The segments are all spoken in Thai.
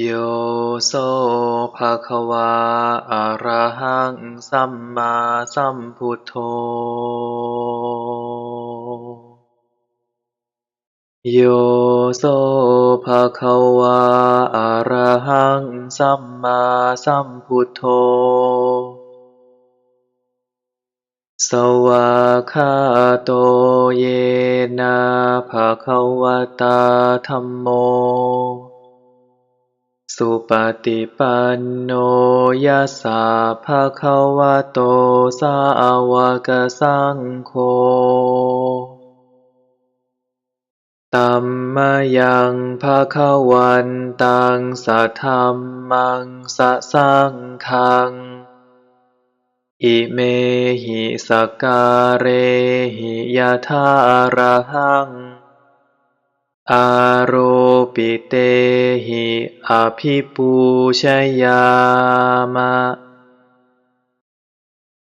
โยโสภะคะวาอะระหังสัมมาสัมพุทโธ โยโสภะคะวาอะระหังสัมมาสัมพุทโธ สวากขาโตเยนะภะคะวะตาธัมโม สุปฏิปันโนยัสสะภะคะวะโตสาวกสังโฆธัมมยังภะคะวันตังสัทธัมมังสะสังฆัง อิเมหิสการะหิยะถาระหัง อาโรปิเตหิอภิปูชยามะ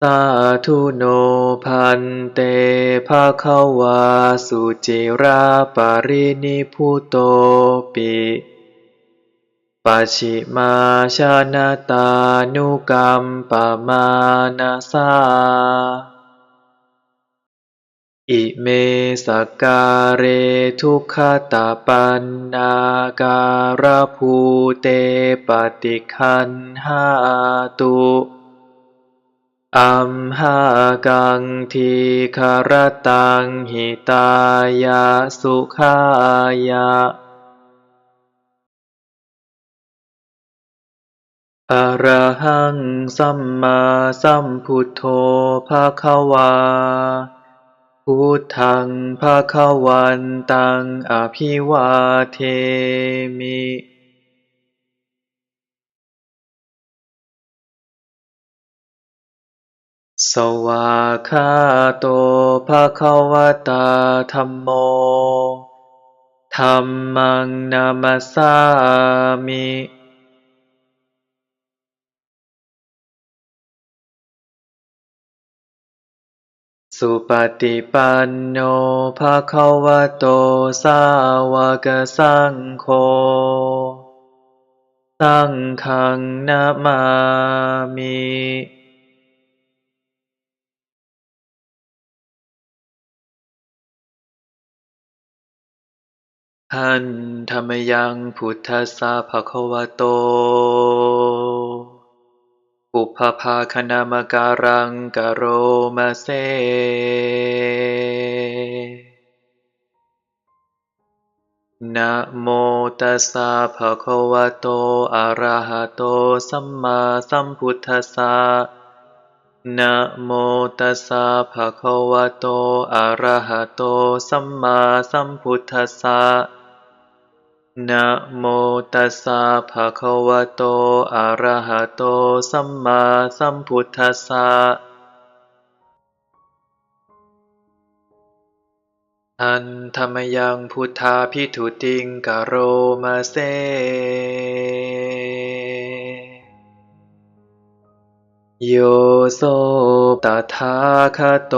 สาธุโนพันเตภะคะวาสุจิราปรินิพุโตปิปัจฉิมาชนะตานุกัมปะมานะสา อิเมสการะทุกขตาปันนาการภูเตปฏิคันหาตุอัมหากังทีฆรตังหิตายะสุขายะอระหังสัมมาสัมพุทโธภะคะวา พุทธังภะควันตังอภิวาเทมิ สวากขาโตภะควตาธัมโมธัมมังนามัสสามิ สุปฏิปันโนภะคะวะโตสาวกสังโฆสังฆังนะมามิหันธรรมยังพุทธสสะภะคะวะโต ปุพพภาคณามการังกโรมาเซ นะโมตัสสะภะคะวะโต อะระหะโต สัมมาสัมพุทธัสสะ นะโมตัสสะภะคะวะโต อะระหะโต สัมมาสัมพุทธัสสะ นะโมตัสสะภะคะวะโต อะระหะโต สัมมาสัมพุทธัสสะอันธรรมยังพุทธาพิทุติงกโรมาเซโยโสตถาคโต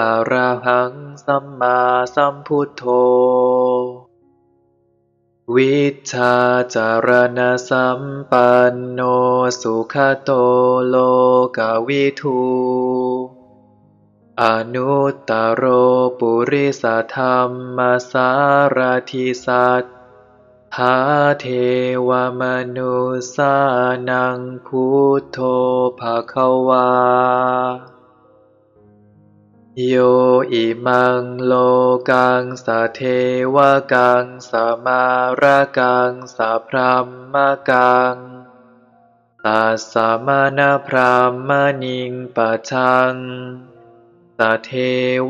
อะระหังสัมมาสัมพุทโธ วิชาจารณสัมปันโนสุขโตโลกวิทูอนุตตโรปุริสธรรมสารทิสัทธาเทวมนุสานังพุทโธภควา โยอิมังโลกังสะเทวกังสะมาระกังสะพรัมมกังตัสสะมณพรามณิงปัจฉังสะเท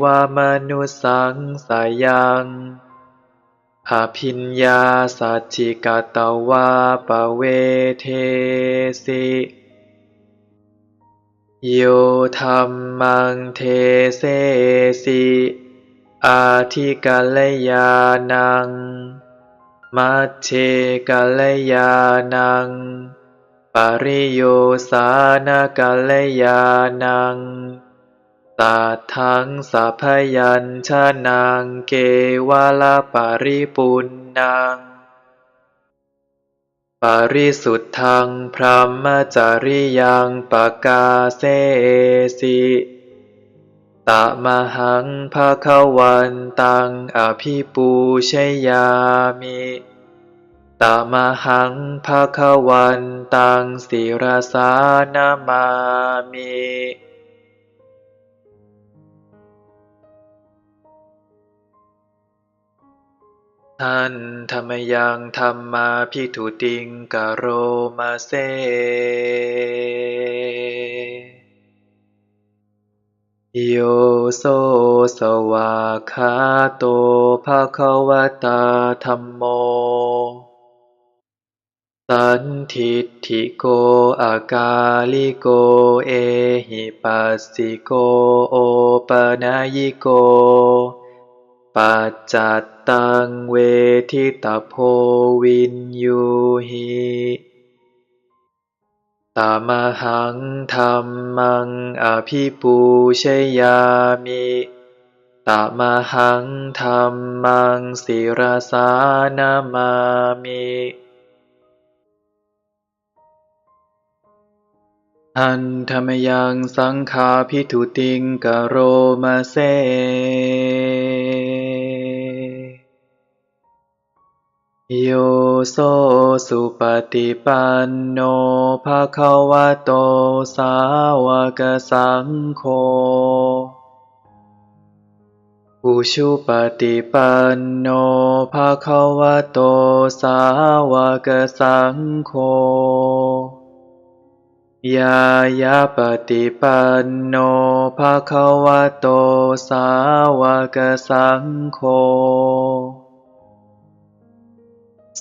วมนุสังสายังอภิญญาสัจจิกตวาปเวเทสิ โยธัมมังเทเสสิอาทิกัลยานัง มัชเชกัลยานัง ปริโยสานกัลยานังตัทธังสัพยัญชนะเกวะละปริปุณนัง ปริสุทธังพรหมจาริยังปกาเสสิตมหังภาควันตังอภิปูชยามิตมหังภาควันตังศิรสานามามิ ท่านธรรมยังธรรมาพิทุติงกโรมาเซ โยโซสวาคาโตภะคะวตาธัมโม สันทิฏฐิโกอากาลิโกเอหิปัสสิโกโอปนายิโก ปัจจัตตังเวทิตาโพวินยูหิตามหังธรรมังอภิปูชยามิตามหังธรรมังศิรสานามามิหันธรรมยังสังฆาพิทุติงกะโรมาเซ โยโซสุปฏิปันโนภะคะวะโตสาวกสังโฆอุชุปฏิปันโนภะคะวะโตสาวกสังโฆยายาปฏิปันโนภะคะวะโตสาวกสังโฆ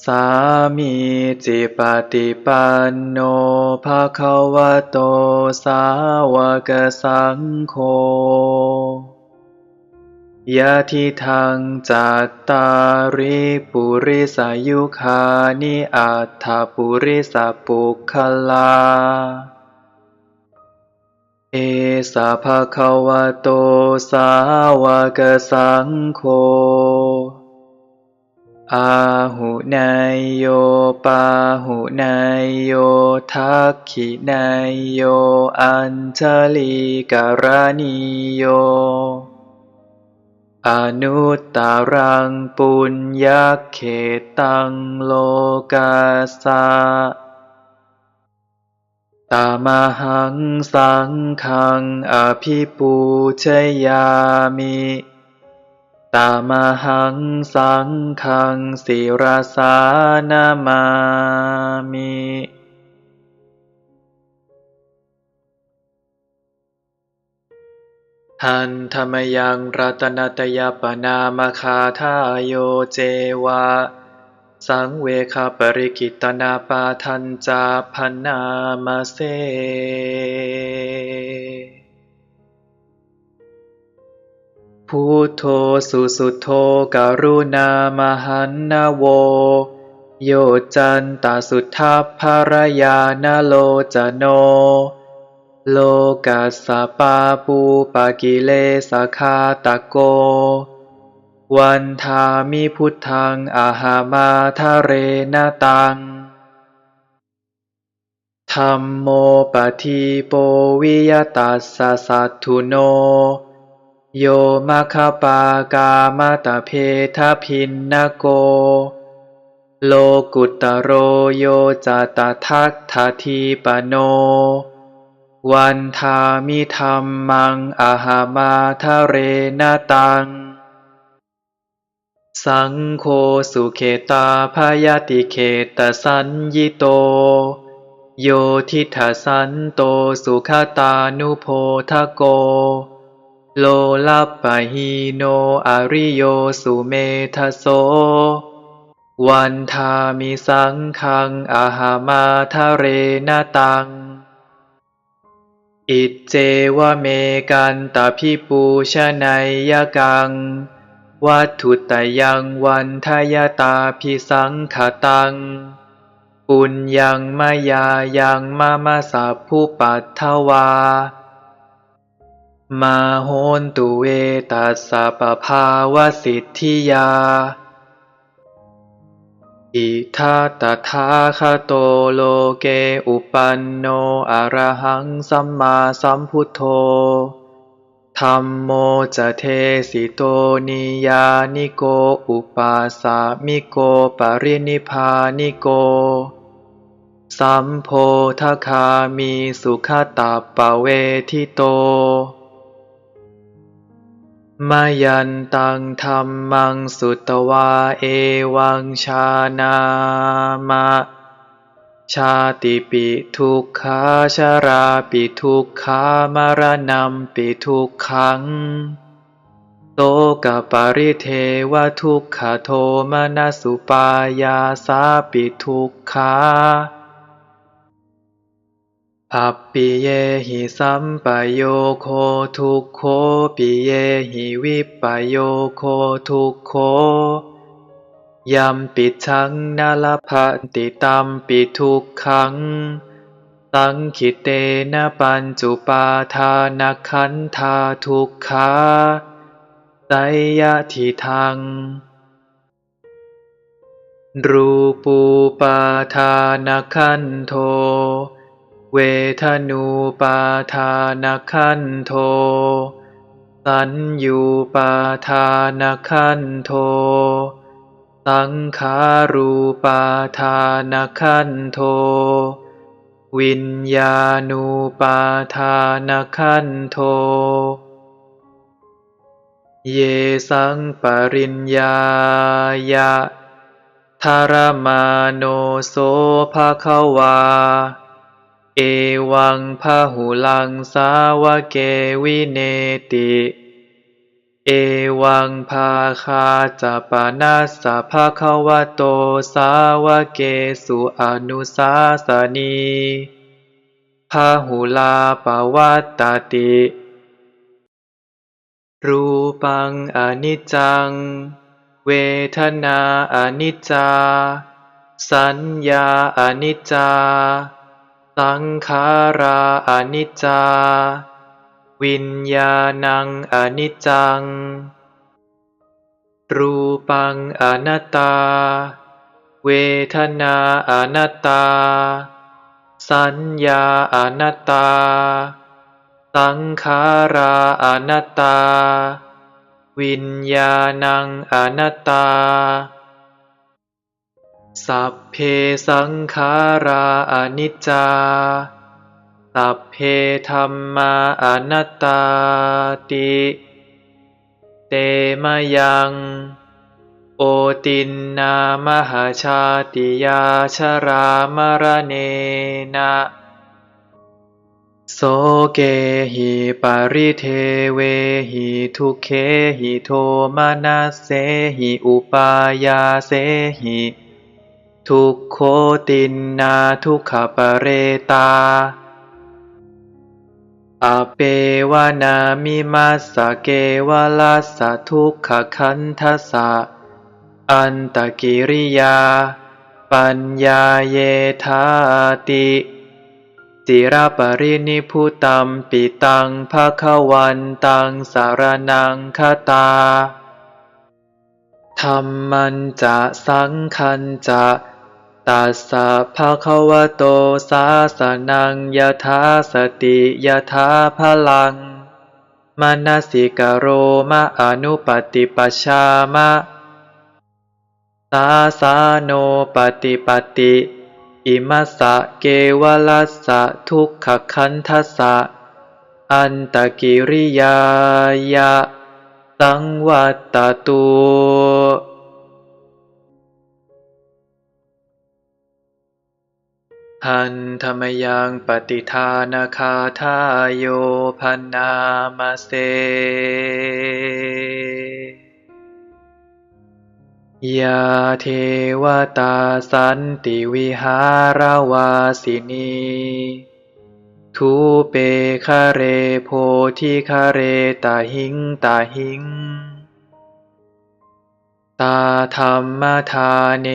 สามีจิปฏิปันโนภะคะวะโตสาวกสังโฆยะทิทังจัตตาริปุริสายุคานิอัตถปุริสปุคคลา เอสาภะคะวะโตสาวกสังโฆ อาหุนายโยปาหุนายโยทักขินายโย อัญชลีกรณิโย อนุตตรังปุญญเขตังโลกาสะตามหังสังขังอภิปูชยามิ ตามหังสังขังศิรสานามามิหันธรรมยังรัตนตยปนามคาทายโยเจวะสังเวคาปริกิตนาปาทันจาพนนามาเซ พุทโธสุสุโธกรุณามหันนาโว โยจันตาสุทัพภรยานาโลจโน โลกัสสปาปูปากิเลสคาตะโก วันทามิพุทธังอาหามาทะเรนตังธรรมโมปฏิโปวิยตัสสะสัตถุโน โยมัคคปากามตะเพทพินนโก โลกุตตโรโยจตทัตถาทีปโน วันทามิธรรมังอาหามาทะเรนตัง สังโฆสุเขตาพยาติเขตสัญญิโต โยทิฏฐสันโตสุขตานุโพทะโก โลลัปปะฮีโนอริโยสุเมทะโส วันทามิสังขังอาหามาทะเรนตัง อิจเจวเมกันตาพิปูชนัยยกัง วัตถุตยังวันทยตาพิสังขตัง ปุญญังมายายังมามาสัพพุปัทถวา มาโหนตุเวตัสสะปภาวสิทธิยา อิทัตถาคโตโลเกอุปันโนอรหังสัมมาสัมพุทโธธัมโมจะเทสิโตนิยานิโกอุปาสามิโกปรินิพานิโก สัมโพธคามีสุขตาปะเวทิโต มายันตังธรรมังสุตวาเอวังชานามะ ชาติปิทุกขาชาราปิทุกขามารณะปิทุกขังโตกปริเทวทุกขโทมนสุปายาสาปิทุกขา อัปปิเยหิสัมปโยโคทุกโคปิเยหิวิปโยโคทุกโคยัมปิชังนาลพันติตัมปิทุกขังตังคิเตนะปัญจุปาทานัขันธาทุกขาไตยะทิทัง รูปูปาทานขันโท เวทนูปาทานขันโท สัญญูปาทานขันโท สังขารูปาทานขันโท วิญญาณูปาทานขันโท เยสังปริญญายะธารมาโนโสภาควา เอวังพาหุลังสาวะเกวิเนติ เอวังภาคาจะปานาสะภาควะโตสาวะเกสุอนุสาสนีพาหุลาปวัตตติ รูปังอนิจจัง เวทนาอนิจจา สัญญาอนิจจา สังขาราอนิจจา วิญญาณังอนิจจัง รูปังอนัตตา เวทนาอนัตตา สัญญาอนัตตา สังขาราอนัตตา วิญญาณังอนัตตา สัพเพสังขาราอนิจจา สัพเพธรรมาอนัตตาติ เตมยัง โอตินนามหาชาติยาชรามรเนนะ โสเกหิปาริเทเวหิทุเคหิโทมานาเสหิอุปายาเสหิ ทุกโคตินนาทุกขปเรตา อเปวานามิมาสเกวลาสทุกขคันทัสสะ อันตกิริยา ปัญญาเยธาติจิราปรินิพุตัมปิตังภาควันตังสารนังคตาธรรมันจะสังคันจะ ตัสสะภะคะวะโตสาสนังยะถาสติยะถาพลังมานสิกโรมะอนุปติปชามะสาสาโนปฏิปติอิมัสสะเกวลัสสะทุกขคันทัสสะอันตกิริยายะสังวัตต ตุหันธมยังปฏิทานาคาทาโยพันนามาเสยาเทวตาสันติวิหารวาสินีทูเปคาเรโพธิคาเรตาหิงตาหิง ตาธรรมทาเน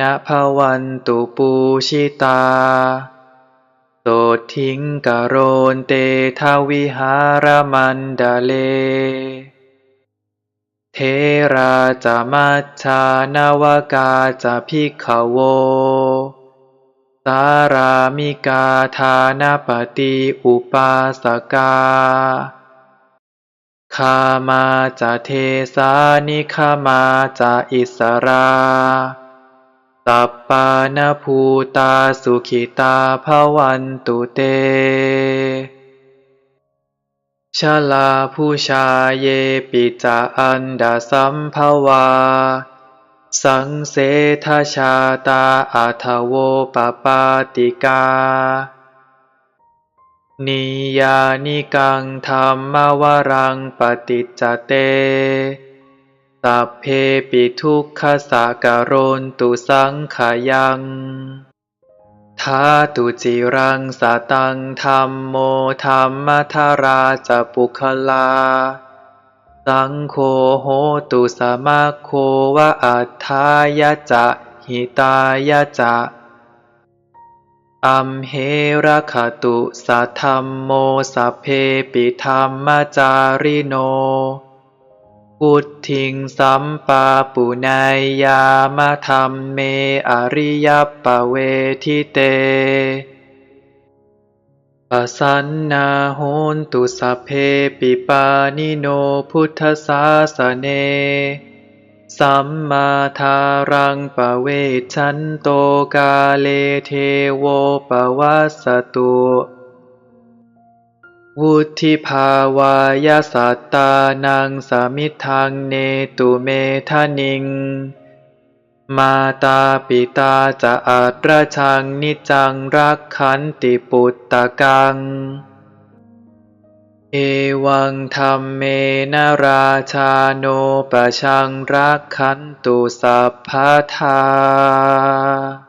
นะภวันตุปูชิตาโสทิงกโรนเตทวิหารมันดาเล เทราจะมัชฌานวกาจะพิกขโว สารามิกาทานปฏิอุปาสกา คามาจะเทสานิคามาจะอิสราสัปปานภูตาสุขิตาภวันตุเตชลาผู้ชาเยปิจาอันดาสัมภวา สังเสทชาตาอัทโวปปาติกา นิยานิกังธรรมวรังปฏิจจเตสัพเพปิทุกขสะกโรนตุสังขายังทาตุจิรังสตังธรรมโมธรรมทาราจปุคลา สังโฆโหตุสมาโควะอัฏฐายะจะหิตายะจะ อัมเหระคตุสัทธัมโมสัพเพปิธรรมจาริโนพุทธิงสัมปาปุนายยามะธรรมเมอริยปะเวทิเตปสันนาโหนตุสัพเพปิปานิโนพุทธศาสเน สัมมาทารังปะเวชันโตกาเลเทโวปวัสตุวุธิภาวายสัตตานังสมิทังเนตุเมทะนิง มาตาปิตาจะอัตระชังนิจังรักขันติปุตตะกัง เอวังธรรมเมนราชาโนปะชังรักขันตุสัพพทา